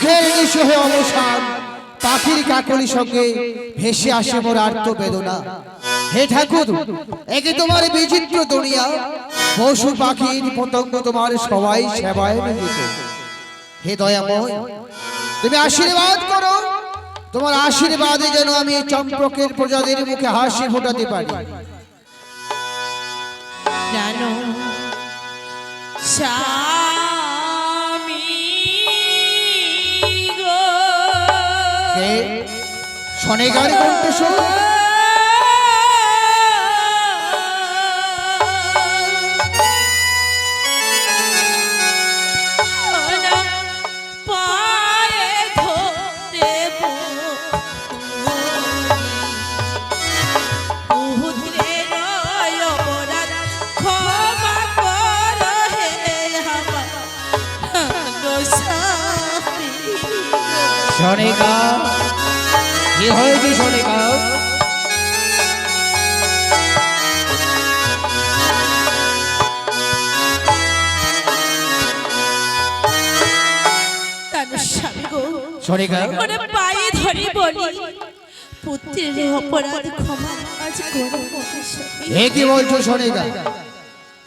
সুখের নিঃস্ব হয়ে অবসান পাখির কাকলি সঙ্গে ভেসে আসে মোর আর্ত বেদনা হে ঠাকুর একে তোমার বিচিত্র দুনিয়া? পশু পাখির পতঙ্গ তোমার সবাই সেবায় নিয়োজিত হে দয়াময়, তুমি আশীর্বাদ করো, তোমার আশীর্বাদে যেন আমি চম্পকের প্রজাদের মুখে হাসি ফোটাতে পারি। জানো শনিগার কণ্ঠস্বর না পায়ে কি হয়েছে পায়ে ধরে বলি পুত্রের অপরাধ ক্ষমা আজ এ কি বলছো শনিকা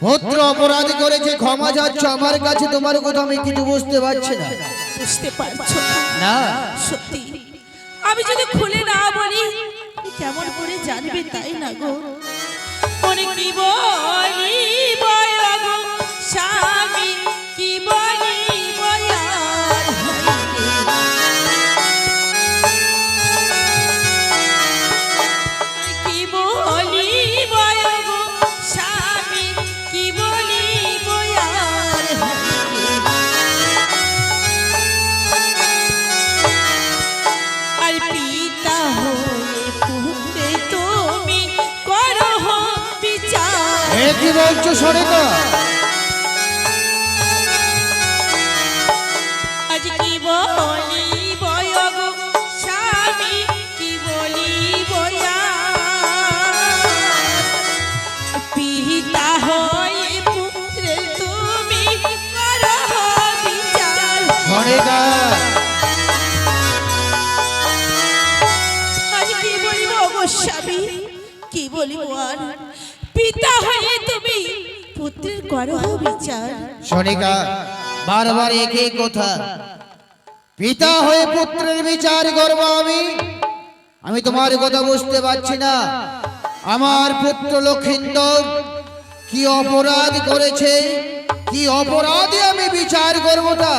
পুত্র অপরাধ করেছে ক্ষমা যাচ্ছ আমার কাছে তোমার কথা আমি কিছু বুঝতে পারছি না। বুঝতে পারছ? না। সত্যি আমি যদি খুলে না বলি কেমন করে জানবে তাই না গো? মনে কি বলি বয় বলছো শনিকা আজ করো বিচার। শনিকা বারবার একই কথা। পিতা হয়ে পুত্রের বিচার করব আমি। আমি তোমার কথা বুঝতে পারছি না। আমার পুত্র লক্ষিন্দর কি অপরাধ করেছে? কি অপরাধে আমি বিচার করব তা?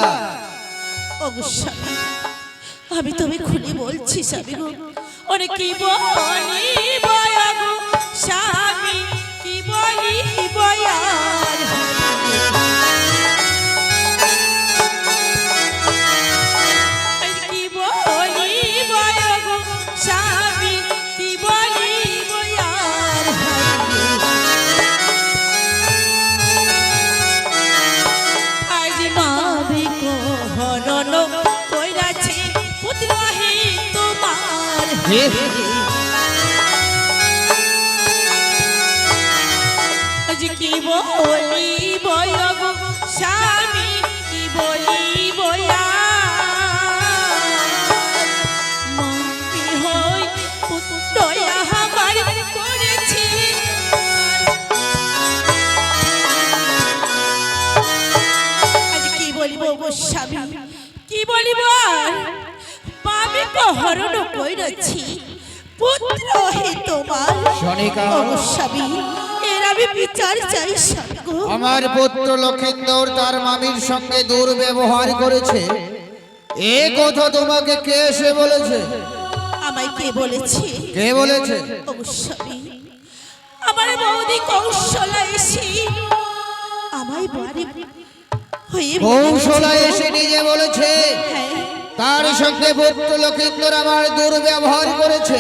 স্বামী আমি তুমি খুলে বলছি স্বামী গো ওরে কি বলি বয়া গো স্বামী কি বলি বয়ার হে, আজ কি বলি? হরণ কইরছি পুত্র হে তোমার। স্বামী এর আমি বিচার চাই আমার পুত্র লক্ষিন্দর তার মামির সঙ্গে দুর্ব্যবহার করেছে। এ কথা তোমাকে কে এসে বলেছে? আমায় কে বলেছে? কে বলেছে? গো আমার বৌদি কৌশলা এসে আমায় বাড়ি কৌশলা এসে নিজে বলেছে। হ্যাঁ তার সঙ্গে পুত্র লক্ষিন্দর আমার দুর্ব্যবহার করেছে।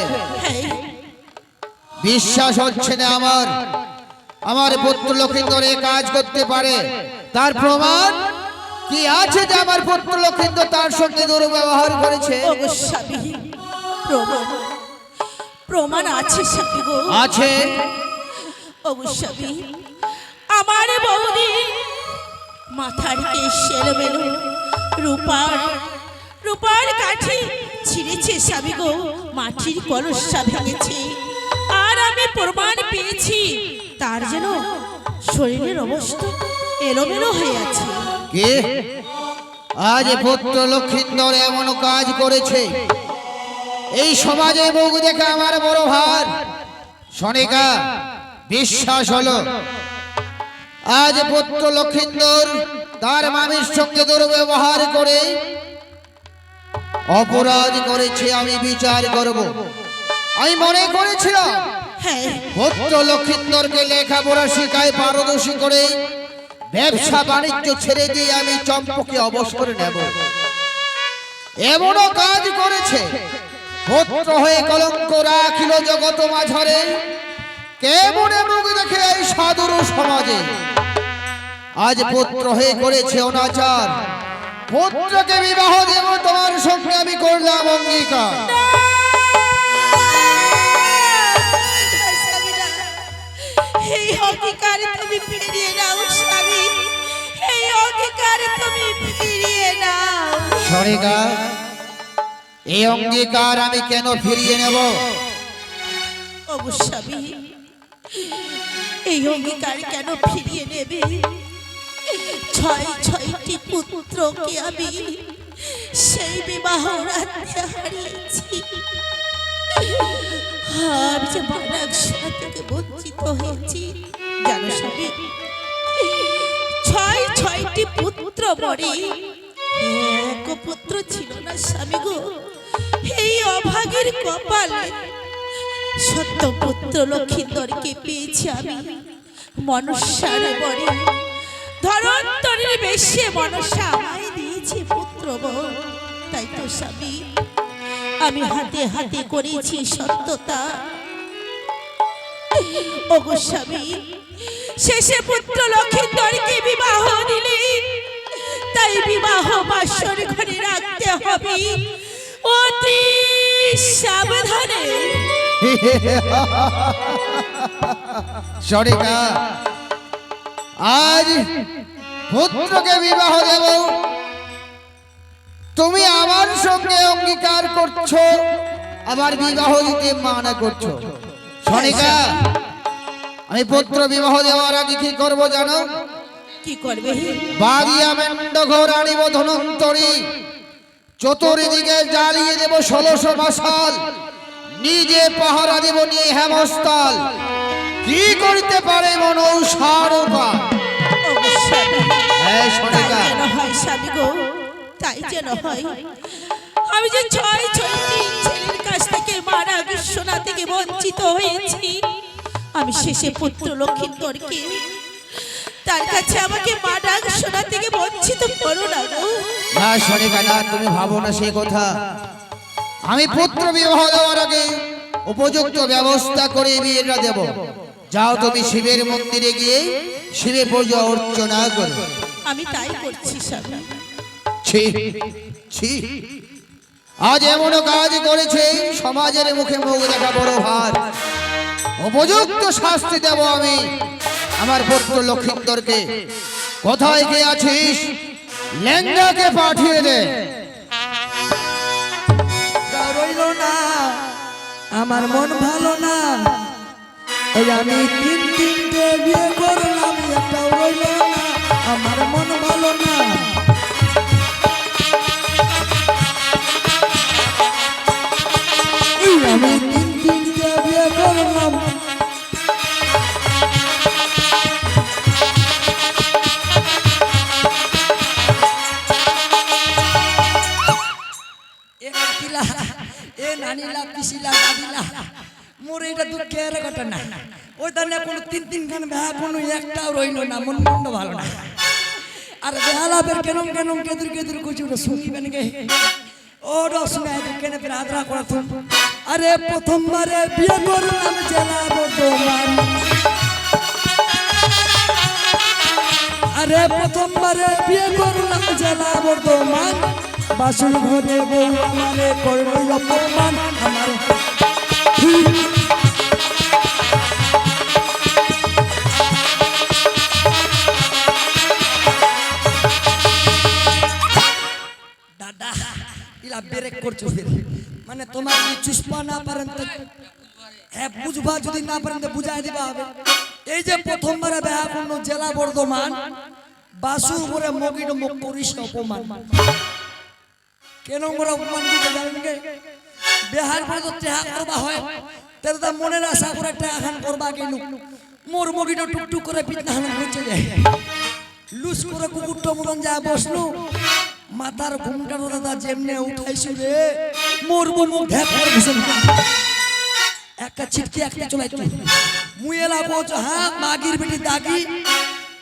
বিশ্বাস হচ্ছে না আমার। আমার পুত্র লক্ষিন্দর এ কাজ করতে পারে। তার প্রমাণ কি আছে যে আমার পুত্র লক্ষিন্দর তার সঙ্গে দুর্ব্যবহার করেছে? প্রমাণ প্রমাণ আছে আছে। স্বামী আমার বৌদি মাথার কেশ এলোমেলো রূপার রূপার কাঠি ছিঁড়েছে স্বামী গো, মাটির কলসা ভেঙেছে। আর আমি প্রমাণ পেয়েছি, তার যেন শরীরের অবস্থা এলোমেলো হয়ে আছে। কে? আজ পুত্র লক্ষিন্দর এমন কাজ করেছে। এই সমাজে মুখ দেখে আমার বড় ভার। সনিকা বিশ্বাস হলো। আজ পুত্র লক্ষিন্দর তার মামির সঙ্গে দুর্ব্যবহার করে অপরাধ করেছে আমি বিচার করব। আমি মনে করেছিলাম হ্যাঁ। পুত্র লক্ষিন্দরকে লেখাপড়া শিখায় পারদর্শী করে ব্যবসা বাণিজ্য ছেড়ে দিয়ে আমি চম্পকে অবসর নেব। এমনও কাজ করেছে। পুত্র হয়ে কলঙ্ক রাখিল জগত মাঝরে। কেমনে মুখ দেখে এই সাধুর সমাজে? আজ পুত্র হয়ে করেছে অনাচার। পুত্রকে বিবাহ দেব তোমার সঙ্গে আমি করলাম অঙ্গীকার। এই অঙ্গীকার তুমি ফিরিয়ে নাও স্বামী। এই অঙ্গীকার তুমি ফিরিয়ে নাও। এই অঙ্গীকার আমি কেন ফিরিয়ে নেব? অবশ্যই এই অঙ্গীকার কেন ফিরিয়ে নেবে? ছয় ছয়টি পুত্রকে আমি সেই বিবাহ রাত্রে হারিয়েছি। আমি যে মানাক থেকে বঞ্চিত হয়েছি, জানো স্বামী, ছয় ছয়টি পুত্র মরে, এক পুত্র ছিল না স্বামী গো। এই অভাগীর কপালে সত্য পুত্র লক্ষিন্দরকে পেয়েছি আমি, মনুষ্যার বরে। ধরন্তরের বেশে মনসা আমায় দিয়েছে পুত্র। তাই তো স্বামী, আমি হাতে হাতে করেছি সত্যতা। ওগো স্বামী, শেষে পুত্র লক্ষিন্দরকে বিবাহ দিলে, তাই বিবাহ বাসর ঘরে রাখতে হবে। অতি সাবধানে। সরেগা। আজ পুত্রকে বিবাহ দেব। তুমি আমার সঙ্গে অঙ্গীকার করছ আবার বিবাহ দিতে মানা করছ। সনিকা আমি পুত্র বিবাহ দেওয়ার আগে কি করব জানো? কি করবে? বাড়িয়া মেন্ড ঘর আনিব ধনন্তরী। চতুর্দিকে জ্বালিয়ে দেব ষোলশো মাসাল নিজে পাহারা দেব নিয়ে হেমস্থল কি করতে পারে উপায় অবশ্যই হ্যাঁ, তাই সনিকা। যেন হয় স্বামী গো তাই যেন হয়। আমি যে ছয় ছয়টি ছেলের কাছ থেকে মারা বিশ্বনাথ থেকে বঞ্চিত হয়েছি আমি শেষে পুত্র লক্ষিন্দরকে তার কাছে আমাকে থেকে বঞ্চিত করো না গো। না সনিকা না তুমি ভাবো না সেই কথা। আমি পুত্র বিবাহ দেওয়ার আগে উপযুক্ত ব্যবস্থা করে বিয়েটা দেব। যাও তুমি শিবের মন্দিরে গিয়ে শিবে পূজা অর্চনা করো। আমি তাই করছি স্বামী। ছি ছি। আজ এমন কাজ করেছে সমাজের মুখে মুখ দেখা বড় ভার। উপযুক্ত শাস্তি দেব আমি আমার পুত্র লক্ষিন্দরকে। কোথায় কে আছিস? লেঙ্গাকে পাঠিয়ে দে। রইল না আমার মন ভালো না। ওই আমি তিন তিনটে বিয়ে করলাম একটাও রইল না, আমার মন ভালো না। আমি তিন তিনটে বিয়ে করলাম। এ নানিলা, পিসিলা, দাদিলা মোর এটা দুঃখের ঘটনা। ওই দানে কোনো তিন তিন খান বেহা কোনো একটাও রইল না, মন মন্ড ভালো না। আর বেহালা বের কেন কেন কেদুর কেদুর কুচি ওটা শুনিবেন গে? ও রসমে কেনে আদরা করা আরে প্রথমবারে বিয়ে করলাম জেলা বর্ধমান আরে প্রথমবারে বিয়ে করলাম জেলা বর্ধমান বাসুর ঘরে বউ আমারে করল অপমান, আমার দাদা কিলা ব্রেক করছ মানে তোমার কি চুষপা না পারেন তো হ্যাঁ বুঝবা, যদি না পারেন তো বুঝাই দিবা হবে। এই যে প্রথমবারে বেহা জেলা বর্ধমান, বাসুর করে মগির মুখ করিস অপমান। কেন মোরা অপমান দিতে জানেন বেহার পরে তো টেহা করবা হয়। তাহলে তো মনের আশা করে টেহা খান করবা কেন? মোর মগিটা টুকটুক করে পিঠনা হান ঘুরছে যায় লুস করে কুকুরটা মতন যায় বসলু, মাথার ঘুমটা দাদা যেমনে উঠাইছি রে, মোর মুখ ঢেক করে একটা ছিটকি একটা চলাই তুই এলা বলছ হ্যাঁ মাগির বেটি দাগি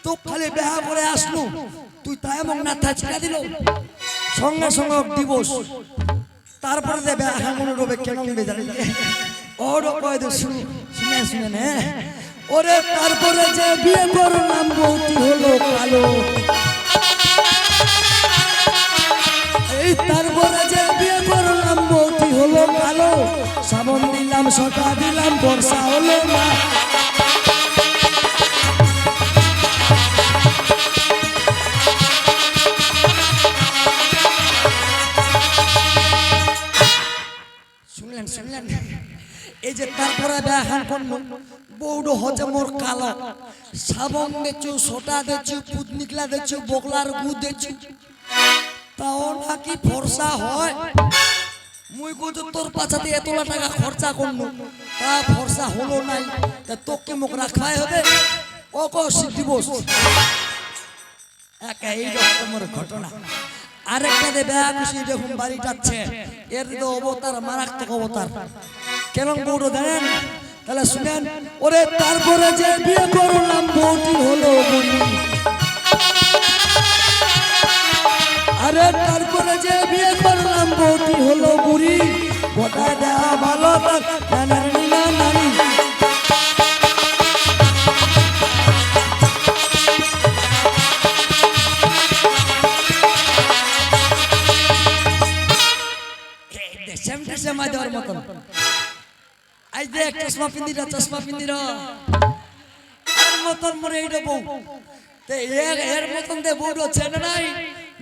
তো খালি বেহা করে আসলু। তুই তাই এবং না তা ছিটা দিল? সঙ্গে সঙ্গে দিবস তারপরে দেবে হাঙ্গুন রবে কেন নিবে জানি ওর কয় দে শুনে শুনে শুনে নে। ওরে তারপরে যে বিয়ে করলাম বউটি হলো কালো। এই তারপরে যে বিয়ে করলাম বউটি হলো কালো। সাবন দিলাম সটা দিলাম বর্ষা হলো না কোন বৌডো হচ্ছে মোর কালো। সাবন দেছু সোটা দেছু পুতনিকলা দেছু বগলার গু দেছু তাও নাকি ফর্সা হয়? মুই কইতো তোর পাছাতে এতলা টাকা খরচা করনু। তা ফর্সা হলো নাই। তা তোকে মুখ রাখাই হবে? ও কো দিবস একা এই রকমের ঘটনা। আরেকটা দে খুশি দেখুন বাড়ি যাচ্ছে এর অবতার, মারাত্মক অবতার। কেন বউটো জানেন তাহলে শুনেন, ওরে তারপরে যে বিয়ে করলাম, বউটি হলো আরে তারপরে যে বিয়ে করলাম, বউটি হলো বুড়ি। গোটা দেওয়া ভালো চশমা পিন্দির চশমা পিন্দির আর মতন মরে এইটা এর মতন দে চেনে নাই?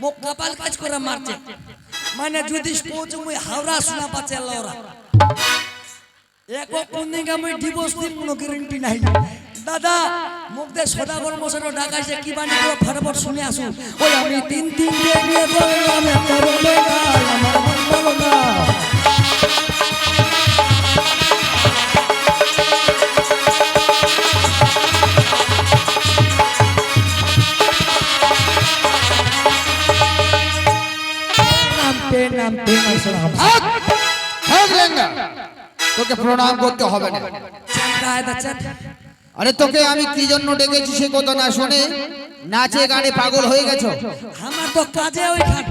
মোক কপাল কাজ করে মারছে। মানে যদি পৌঁছ মুই হাওড়া শোনা পাচ্ছে লওরা। দাদা মুখ দে শুনে আসুন ওই আমি তিন তিন দিয়ে নামতে নামতে। তোকে প্রণাম করতে হবে না। আরে তোকে আমি কি জন্য ডেকেছি সে কথা না শুনে? নাচে গানে পাগল হয়ে গেছো। আমার তো কাজে ওইখান।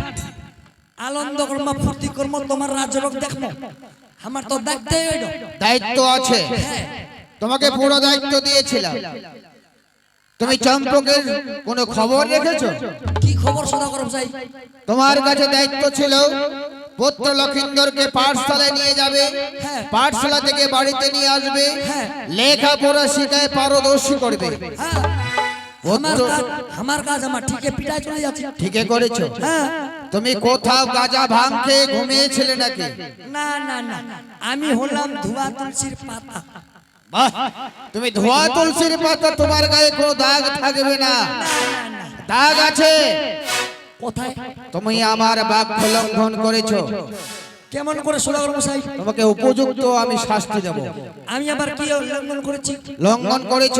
আনন্দ কর্ম ফুর্তি কর্ম তোমার রাজরোগ দেখব। আমার তো দেখতে দায়িত্ব আছে। তোমাকে পুরো দায়িত্ব দিয়েছিলাম। তুমি চম্পকের কোনো খবর রেখেছো? কি খবর সদা করব চাই তোমার কাছে দায়িত্ব ছিল পুত্র লক্ষিন্দরকে পাঠশালায় নিয়ে যাবে হ্যাঁ। পাঠশালা থেকে বাড়িতে নিয়ে আসবে হ্যাঁ। লেখাপড়া শিখায় পারদর্শী করবে। হ্যাঁ। আমার কাজ আমার কাজ পিটায় চলে যাচ্ছে। ঠিকই করেছ? হ্যাঁ। তুমি কোথাও গাঁজা ভাঙ খেয়ে ঘুমিয়েছিলে নাকি? না না না। আমি হলাম ধোয়া তুলসীর পাতা। বাহ তুমি ধোয়া তুলসীর পাতা তোমার গায়ে কোনো দাগ থাকবে না। দাগ আছে। কোথায়? তুমি আমার বাক্য লঙ্ঘন করেছ। কেমন করে তোমাকে উপযুক্ত আমি শাস্তি দেব। আমি আবার কি লঙ্ঘন করেছি? লঙ্ঘন করেছ।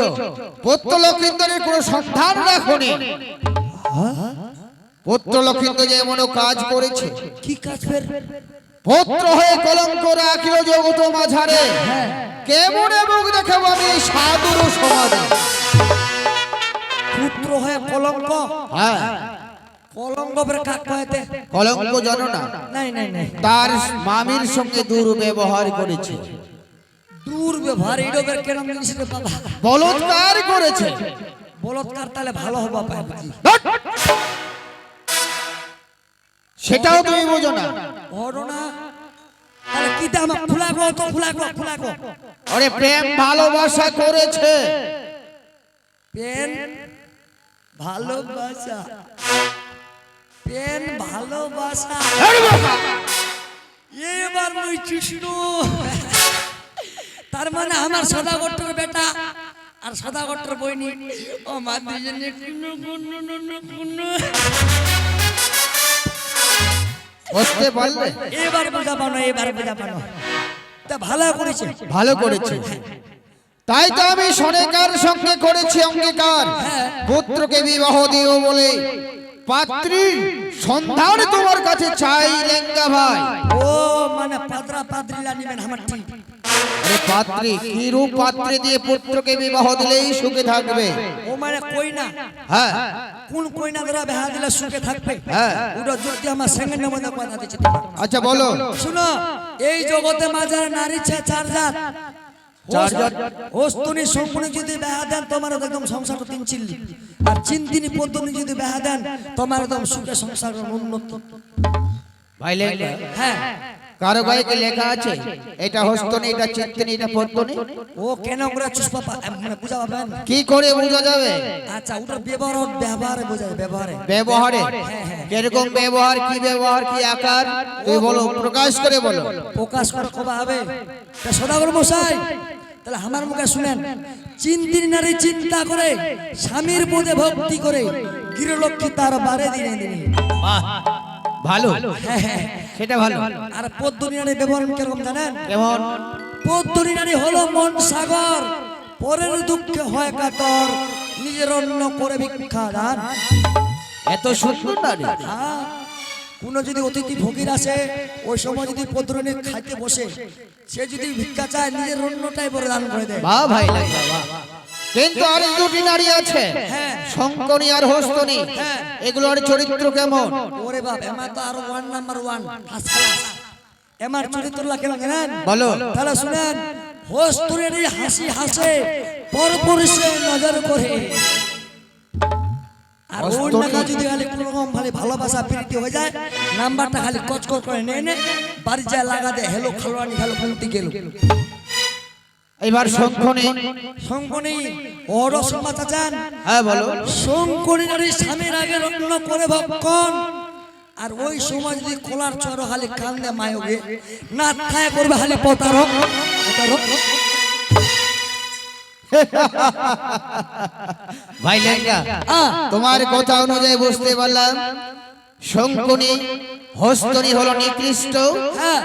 পুত্র লক্ষিন্দরের কোনো সন্ধান রাখনি। পুত্র লক্ষিন্দর যে এমন কাজ করেছে। কি কাজ ফের? পুত্র হয়ে কলঙ্ক রাখিল জগত মাঝারে। কেমন মুখ দেখাবো আমি সাধুর সমাজে পুত্র হয়ে কলঙ্ক? হ্যাঁ। কলঙ্ক ফের কাক কয়েতে? কলঙ্ক জানো না? নাই নাই নাই। তার মামির সঙ্গে দুর্ব্যবহার করেছে। দূর ব্যবহার এইটা জিনিস রে বাবা? বলৎকার করেছে। বলৎকার তাহলে ভালো হবা পায়! সেটাও তুমি বোঝো না। তাহলে কি দাম? তো ফুলা আরে প্রেম ভালোবাসা করেছে। ভালোবাসা। ভালোবাসা। এবার মুই কৃষ্ণ। তার মানে আমার সদাগরের বেটা আর সদাগরের বইনি। ও মা দুজনে বুঝতে পারলে? এবার বুঝা পানো এবার বুঝা পানো তা ভালো করেছে। ভালো করেছে। তাই তো আমি সনেকার সঙ্গে করেছি অঙ্গীকার। পুত্রকে বিবাহ দিও বলে। পাত্রীর সন্ধান তোমার কাছে চাই লেঙ্গা ভাই। ও মানে পাত্রা পাদ্রিলা নিবেন আমার ঠিক। আরে পাত্রী কি রূপ পাত্রে দিয়ে পুত্রকে বিবাহ দিলেই সুখে থাকবে? ও মানে কই না হ্যাঁ। কোন কইনা ধরা বেহা দিলে সুখে থাকবে? হ্যাঁ। ওটা যদি আমার সঙ্গে মধ্যে কথা দিচ্ছে আচ্ছা বলো। শুনো এই জগতে মাঝারে নারী চার জাত? ওস্তুনি সম্পূর্ণ যদি বেহা দেন তোমার একদম সংসার তিন চিল্লি। আর চিন্তিনি পদ্ধতি যদি বেহা দেন তোমার একদম সুখে সংসার উন্নত। ভাই হ্যাঁ। কারও গায়ে কি লেখা আছে? এটা হস্তনি এটা চিন্তনি এটা পদ্মনি ও কেন করে চুষ্পা পা- মানে বুঝা পাবেন কি করে বোঝা যাবে? আচ্ছা ওটার ব্যবহার ওর ব্যবহারে। বোঝায় ব্যবহারে ব্যবহারে কীরকম ব্যবহার কি ব্যবহার কি আকার? তুই বলো প্রকাশ করে বলো। প্রকাশ করে কবা হবে। তা সদাগর মশাই তাহলে আমার মুখে শুনেন। চিন্তির নারী চিন্তা করে স্বামীর পদে ভক্তি করে গৃহলক্ষ্মী তার বারে দিনে দিনে। ভালো। হ্যাঁ, হ্যাঁ। সেটা ভালো। আর পদ্মনী নারী ব্যবহার কীরকম জানেন? কেমন? পদ্মনী নারী হলো মন সাগর পরের দুঃখে হয় কাতর নিজের অন্য করে ভিক্ষা দান। এত সুন্দর নারী। হ্যাঁ, কোনো যদি অতিথি ভোগীর আসে ওই সময় যদি পদ্মনী খাইতে বসে সে যদি ভিক্ষা চায় নিজের অন্যটাই বলে দান করে দেয়। বাহ ভাই বাহ। কিন্তু আর দুটি নারী আছে হ্যাঁ। শঙ্কনী আর হস্তনী হ্যাঁ। এগুলোর চরিত্র কেমন ওরে বাপ এমা তো আরও ওয়ান নাম্বার ওয়ান এমার চরিত্রলা কেন জানেন বলো। তাহলে শুনেন হোস্তুরের এই হাসি হাসে পরপর সে নজর করে আর ওর। নাকা যদি খালি কোনো রকম খালি ভালোবাসা প্রীতি হয়ে যায় নাম্বারটা খালি কচকর করে নিয়ে নে বাড়ি যায় লাগা দে হেলো খালোয়ানি খালো কুন্তি গেল এবার শঙ্কনী শঙ্কনী ওর সমাচার চান হ্যাঁ বলো। শঙ্করী নারী স্বামীর আগে রত্ন করে ভক্ষণ। আর ওই সময় যদি খোলার চর খালি কান্দে মায়োগে না থায় করবে পতারক পতারক ভাই লেঙ্গা তোমার কথা অনুযায়ী বুঝতে পারলাম। শঙ্কনী হস্তনী হলো নিকৃষ্ট। হ্যাঁ।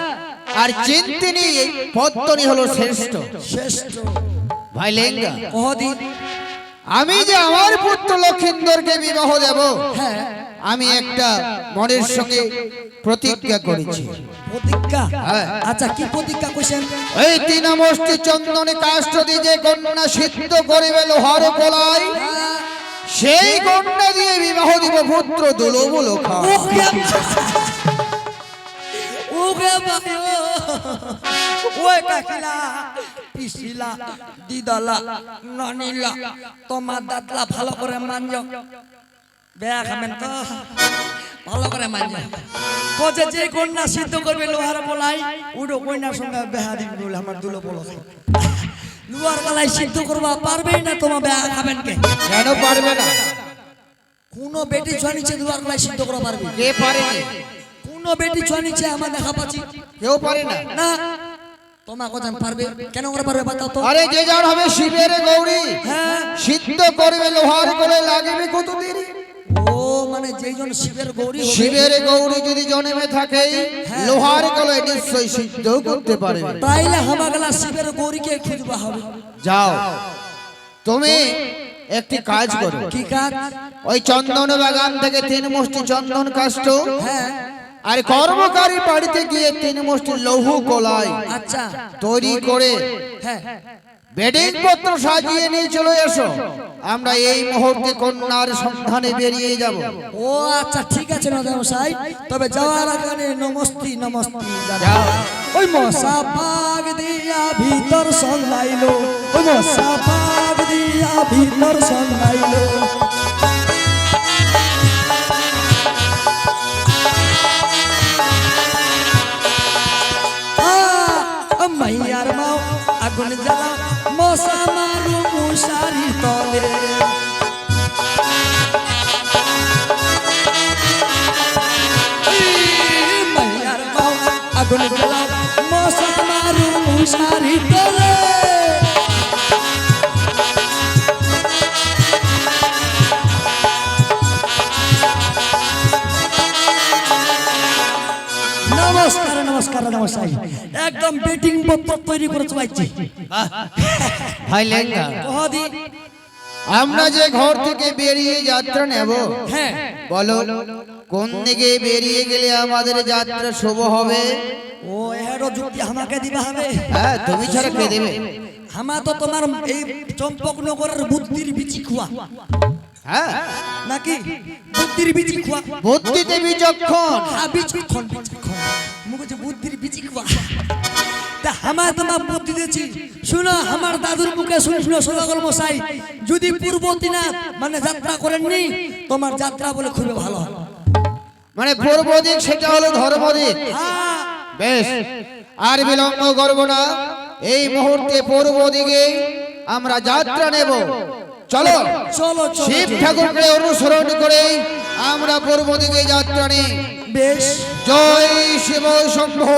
আর চিন্তিনী পদ্মনী হলো শ্রেষ্ঠ। শ্রেষ্ঠ। ভাই লেঙ্গা। কহদিন আমি যে আমার পুত্র লক্ষিন্দরকে বিবাহ দেব হ্যাঁ। আমি একটা মনের সঙ্গে প্রতিজ্ঞা করেছি। প্রতিজ্ঞা? হ্যাঁ। আচ্ছা কি প্রতিজ্ঞা কইছেন এই তৃণমষ্টি চন্দনে কাষ্ট দিয়ে যে কন্যা সিদ্ধ করিবে লোহার কলাই সেই কন্যা দিয়ে বিবাহ দিব পুত্র দুলব লোখা ওই কাকিলা পিসিলা দিদালা ননিলা তোমার দাদলা ভালো করে মানজ। বেয়া খাবেন তো ভালো করে কোজে যে কন্যা সিদ্ধ করবে লোহার বলাই উডো কন্যার সঙ্গে বেহা দিন বলে আমার দুলো বলো লোহার গলায় সিদ্ধ করবা পারবেই না তোমার বেয়া খাবেন কে? কেন পারবে না? কোনো বেটি লোহার গলায় সিদ্ধ করা পারবে। কে? কোনো বেটি ছনিছে আমার দেখা পাচ্ছি। কেউ পারে না। না। তোমার কথা পারবে? কেন করে পারবে বাতাও তো? আরে যে যার হবে শিবের গৌরী। হ্যাঁ। সিদ্ধ করবে লোহার লাগবে ও মানে যেজন শিবের গৌরী শিবের গৌরী যদি জন্মে থাকে হ্যাঁ। লোহার সিদ্ধ করতে পারবে তাইলে শিবের গৌরীকে খুঁজবা হবে। যাও। তুমি একটি কাজ করো। কি কাজ? ওই চন্দন বাগান থেকে তিন মুষ্টি চন্দন কাষ্ট হ্যাঁ। আর কর্মকারী বাড়িতে গিয়ে তিন মুষ্টি লৌহ কলাই আচ্ছা। তৈরি করে হ্যাঁ বেডিং পত্র সাজিয়ে নিয়ে চলে এসো। আমরা এই মুহূর্তে কন্যার সন্ধানে বেরিয়ে যাব। ও আচ্ছা ঠিক আছে না সাহেব তবে যাওয়ার আগে নমস্তি নমস্তি যাও। ওই মশা পাগ দিয়া ভিতর সন্ধাইলো ওই মশা পাগ দিয়া ভিতর সন্ধাইলো আগুন জ্বালা, মশা মারু মুশারি তলে। আগুন জ্বালাও মশা মারু মশারি তলে। নমস্কার নমস্কার নমস্কার। একদম বেটিং পত্র তৈরি করে চলাইছি ভাই লেঙ্গা কহদি। আমরা যে ঘর থেকে বেরিয়ে যাত্রা নেব হ্যাঁ। বলো কোন দিকে বেরিয়ে গেলে আমাদের যাত্রা শুভ হবে? ও এরও যুক্তি আমাকে দিবা হবে। হ্যাঁ তুমি ছাড়া কে দেবে? আমা তো তোমার এই চম্পকনগরের বুদ্ধির বিচি খুয়া। হ্যাঁ। নাকি? বুদ্ধির বিচি খুয়া। বুদ্ধিতে বিচক্ষণ। হ্যাঁ বিচক্ষণ বিচক্ষণ। হচ্ছে বুদ্ধির বিচি তা আমার তোমার বুদ্ধি দিয়েছি। শুনো আমার দাদুর মুখে শুনছিল সদাগর মশাই যদি পূর্ব দিনাথ মানে যাত্রা করেননি তোমার যাত্রা বলে খুবই ভালো মানে পূর্ব দিক সেটা হলো ধর্ম দিক বেশ আর বিলম্ব করব না। এই মুহূর্তে পূর্ব দিকে আমরা যাত্রা নেব। চলো চলো চলো। শিব ঠাকুরকে অনুসরণ করে আমরা পূর্ব দিকে যাত্রা নিই। বেশ। জয় শিব শম্ভু।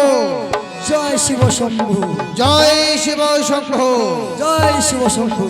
জয় শিব শম্ভু। জয় শিব শম্ভু। জয় শিব শম্ভু।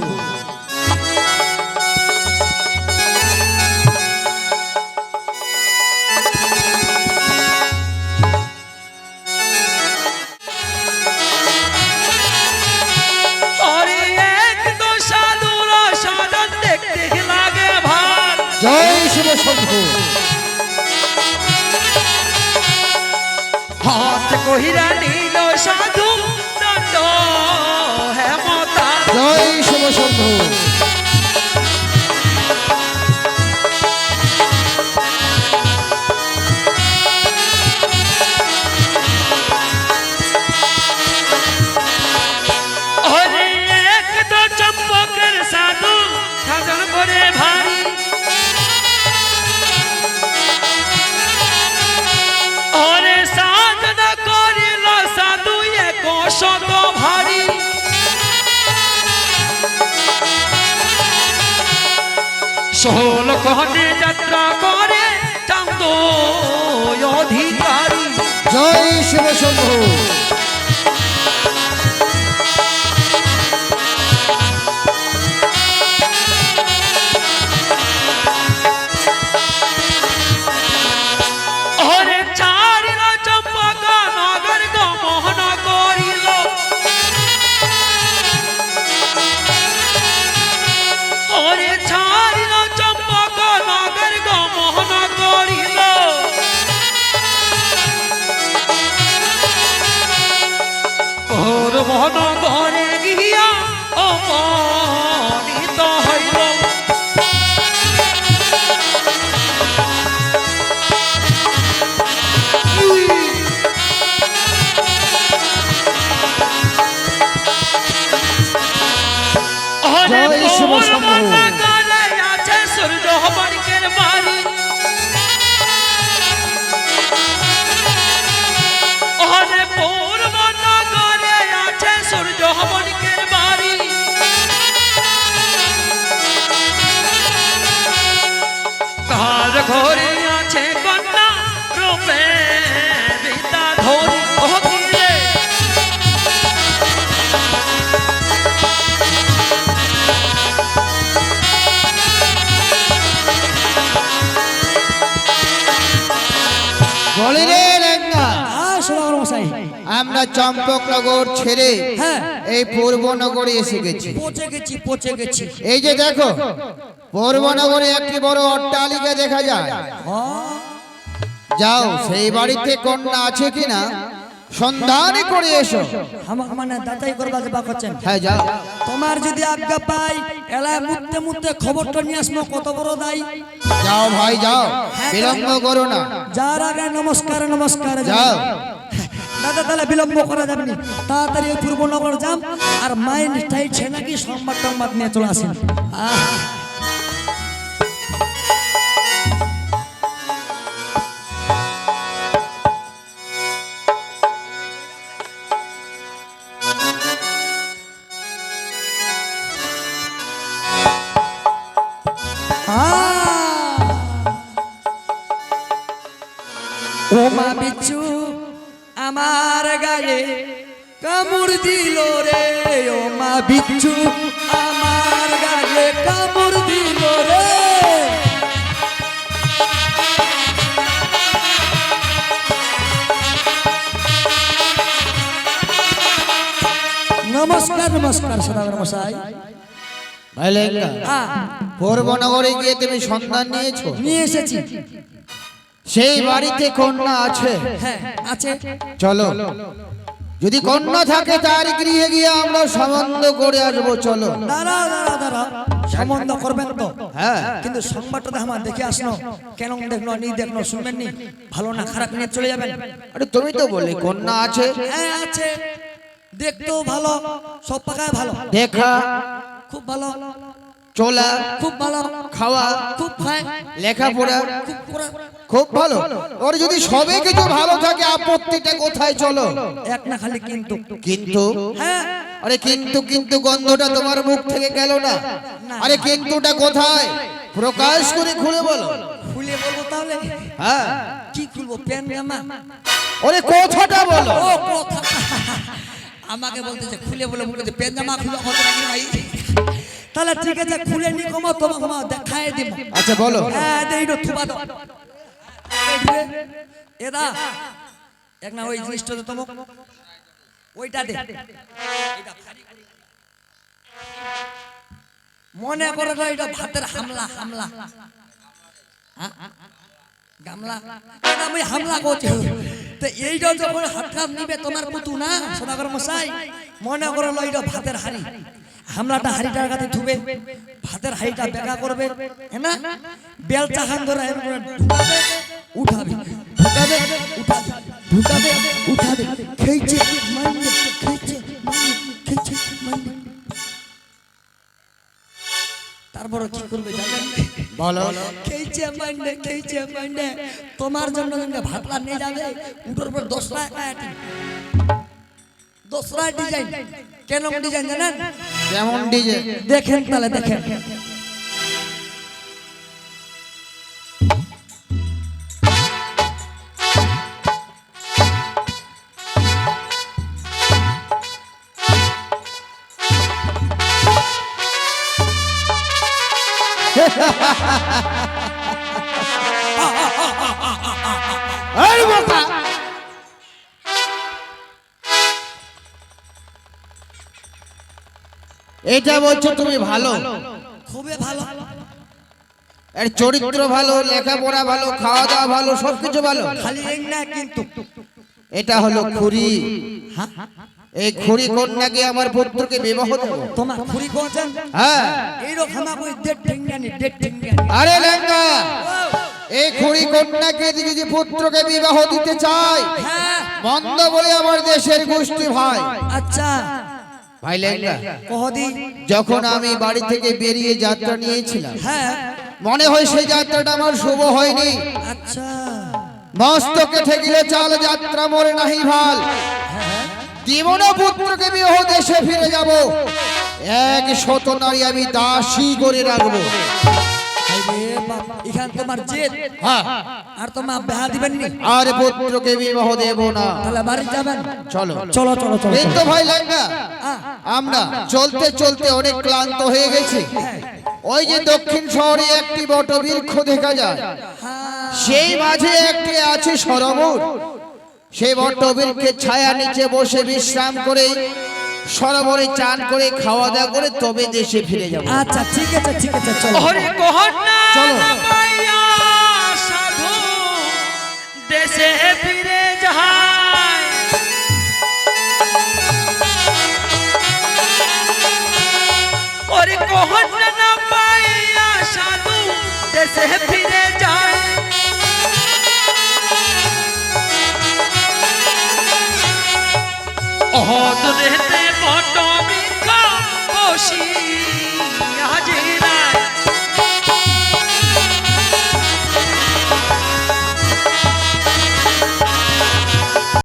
ষোল কহনে যাত্রা করে চান্দ অধিকারী। জয় শিব পূর্বনগরে এসে গেছি। পচে গেছি পচে গেছি। এই যে দেখো পূর্বনগরে একটি বড় অট্টালিকা দেখা যায়। হ্যাঁ যাও সেই বাড়িতে কন্যা আছে কিনা সন্ধান করে এসো। আমাকে মানে দাতাই করবা যাবা করছেন। হ্যাঁ যাও। তোমার যদি আজ্ঞা পাই এলায় মুহূর্তে মুহূর্তে খবরটা নিয়ে আসব কত বড় দায়ী। যাও ভাই যাও। বিলম্ব করো না। যার আগে নমস্কার নমস্কার। যাও। দাদা, তাহলে বিলম্ব করা যাবে তাড়াতাড়ি পূর্বনগর যাম আর মাইন্ড টাইট চাইছে নাকি সংবাদ টংবাদ নিয়ে চলে আসেন। আহ। মশাই ভাই লেঙ্গা হ্যাঁ পূর্বনগরে গিয়ে তুমি সন্ধান নিয়েছো? নিয়ে এসেছি। সেই বাড়িতে কন্যা আছে। হ্যাঁ আছে। চলো। যদি কন্যা থাকে তার গৃহে গিয়ে আমরা সম্বন্ধ করে আসব চলো। দাঁড়াও দাঁড়াও দাঁড়াও সম্বন্ধ করবেন তো? হ্যাঁ। কিন্তু সংবাদটা আমার দেখে আসনো কেন দেখল নি দেখল শুনবেন নি ভালো না খারাপ নিয়ে চলে যাবেন। আরে তুমি তো বলে কন্যা আছে। হ্যাঁ আছে। দেখতেও ভালো সব পাকায় ভালো। দেখা খুব ভালো। চলা খুব ভালো। খাওয়া খুব লেখাপড়া খুব ভালো। ওর যদি সবে কিছু ভালো থাকে আপত্তিটা কোথায় চলো? এক না খালি কিন্তু। কিন্তু? হ্যাঁ। আরে কিন্তু কিন্তু গন্ধটা তোমার মুখ থেকে গেল না। আরে কিন্তুটা কোথায়? প্রকাশ করে খুলে বলো। খুলে বলব তাহলে? হ্যাঁ। কি খুলবো? প্যান জামা ওরে কথাটা বলো? ও কথা আমাকে বলতেছে খুলে বলে বলতে প্যান জামা খুলে কত নাকি ভাই। তাহলে ঠিক আছে খুলে নি কমো তোমাকে মা দেখাই দিব। আচ্ছা বলো। হ্যাঁ দেই তো থুবা দাও। এদা এক না ওই জিনিসটা তো তোমাক ওইটা দে। মনে করো এটা ভাতের হামলা হামলা। হ্যাঁ? গামলা। আমি হামলা করছি? তো এইটা যখন হঠাৎ নিবে তোমার পুতু না সদাগর মশাই, মনে করো এটা ভাতের হাড়ি। হামলাটা হাড়িটার কাছে থুবে ভাতের হাড়িটা বেকা করবে হ্যাঁ না? বেলটা হান ধরে ঢুকাবে, উঠাবে ঢুকাবে উঠাবে ঢুকাবে, উঠাবে, খেয়েছে তারপরে কি করবে জানেন বলো। তোমার জন্য কিন্তু ভাতলা নিয়ে যাবে। উটোর পর দশটা আয়াটি দশটা ডিজাইন কেন ডিজাইন জানেন? কেমন দেখেন তাহলে দেখেন। এটা বলছো তুমি ভালো। খুবই ভালো। এর চরিত্র ভালো লেখাপড়া ভালো খাওয়া দাওয়া ভালো সবকিছু ভালো। খালি এই না কিন্তু। এটা হলো খুরি। এই খুরি কন্যাকে আমার পুত্রকে বিবাহ দেবো। তোমার খুরি কোচেন হ্যাঁ। এইরকম ওই দেড় ঠেঙ্গানি দেড় ঠেঙ্গানি। আরে লেঙ্গা এই খুরি কন্যাকে যদি পুত্রকে বিবাহ দিতে চাই হ্যাঁ। মন্দ বলে আমার দেশের গোষ্ঠী ভাই। আচ্ছা। ভাই লেঙ্গা কহদি? যখন আমি বাড়ি থেকে বেরিয়ে যাত্রা নিয়েছিলাম হ্যাঁ। মনে হয় সেই যাত্রাটা আমার শুভ হয়নি। আচ্ছা। মস্তকে ঠেকিলে চাল যাত্রা মরে নাহি ভালো। জীবন পুত্রকে বিবাহ দেশে ফিরে যাব। এক শত নারী আমি দাসী করে রাখব। এখান তোমার জেদ। হ্যাঁ। আর তোমার বেহা দিবেন নি। আর পুত্রকে বিবাহ দেব না। তাহলে বাড়ি যাবেন। চলো। চলো চলো চলো ভাই লেঙ্গা আমরা চলতে চলতে অনেক ক্লান্ত হয়ে গেছি। ওই যে দক্ষিণ শহরে একটি বট বটবৃক্ষ দেখা যায়। সেই মাঝে একটি আছে সরোবর। সেই বটবৃক্ষের ছায়া নিচে বসে বিশ্রাম করে সরোবরে চান করে খাওয়া দাওয়া করে তবে দেশে ফিরে যাব। আচ্ছা ঠিক আছে ঠিক আছে চলো। হরি কহনা চলো। সাধু দেশে ফিরে যায় ওরে কহনা না পাইয়া সাধু দেশে ফিরে যায় অহত রেতে বট বৃক্ষ বসি আজে